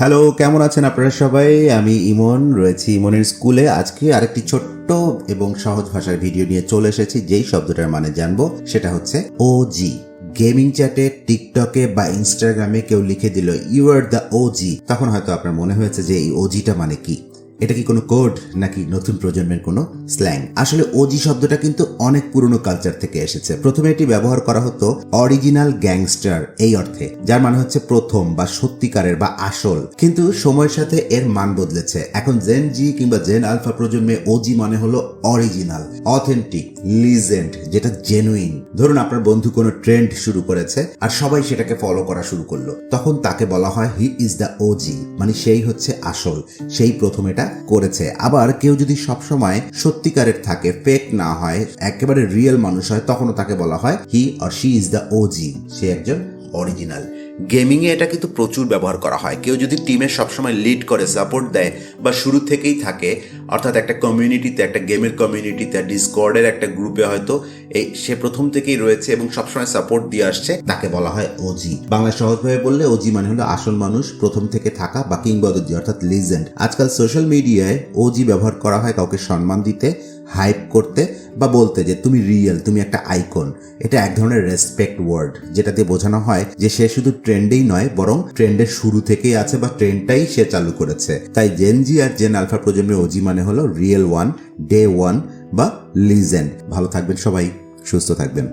Hello কেমন আছেন আপনারা সবাই? আমি ইমন, রয়েছি ইমনের স্কুলে। আজকে আরেকটি ছোট্ট এবং সহজ ভাষার ভিডিও নিয়ে চলে এসেছি, যেই শব্দটার মানে জানব। সেটা হচ্ছে ও জি গেমিং চ্যাটে টিকটকে বা ইনস্টাগ্রামে কেউ লিখে দিল ইউ আর দ্য ও জি তখন হয়তো আপনার মনে হয়েছে যে এই ওজিটা মানে কি। এটা কি কোনো কোড নাকি নতুন প্রজন্মের কোনো স্ল্যাং? আসলে ওজি শব্দটা কিন্তু অনেক পুরনো কালচার থেকে এসেছে। প্রথমে এটি ব্যবহার করা হতো অরিজিনাল গ্যাংস্টার এই অর্থে, যার মানে হচ্ছে প্রথম বা সত্যিকারের বা আসল। কিন্তু সময়ের সাথে এর মান বদলেছে। এখন জেন জি কিংবা জেন আলফা প্রজন্মে ওজি মানে হলো অরিজিনাল, অথেন্টিক, লিজেন্ড, যেটা জেনুইন ধরুন আপনার বন্ধু কোনো ট্রেন্ড শুরু করেছে আর সবাই সেটাকে ফলো করা শুরু করল। তখন তাকে বলা হয় হি ইজ দ্য ওজি মানে সেই হচ্ছে আসল, সেই প্রথম এটা করেছে। আবার কেউ যদি সবসময় সত্যিকারের থাকে ফেক না হয়, একেবারে রিয়েল মানুষ হয়, তখনও তাকে বলা হয় he or she is the OG সে একজন অরিজিনাল গেমিংয়ে এটা কিন্তু প্রচুর ব্যবহার করা হয়। কেউ যদি টিমের সবসময় লিড করে সাপোর্ট দেয় বা শুরু থেকেই থাকে, অর্থাৎ একটা কমিউনিটিতে একটা গেমের কমিউনিটিতে ডিসকর্ডের একটা গ্রুপে হয়তো এই সে প্রথম থেকেই রয়েছে এবং সবসময় সাপোর্ট দিয়ে আসছে, তাকে বলা হয় ওজি বাংলা সহজভাবে বললে ওজি মানে হলো আসল মানুষ প্রথম থেকে থাকা বা কিংবদন্তি, অর্থাৎ লিজেন্ড আজকাল সোশ্যাল মিডিয়ায় ওজি ব্যবহার করা হয় কাউকে সম্মান দিতে হাইপ করতে বা বলতে যে তুমি রিয়েল তুমি একটা আইকন এটা এক ধরনের রেসপেক্ট ওয়ার্ড যেটা দিয়ে বোঝানো হয় যে সে শুধু ট্রেন্ডেই নয়, বরং ট্রেন্ডের শুরু থেকেই আছে বা ট্রেন্ডটাই সে চালু করেছে। তাই জেন জি আর জেন আলফা প্রজন্মের অজি মানে হলো রিয়েল ওয়ান ডে ওয়ান বা লিজেন্ড ভালো থাকবেন সবাই, সুস্থ থাকবেন।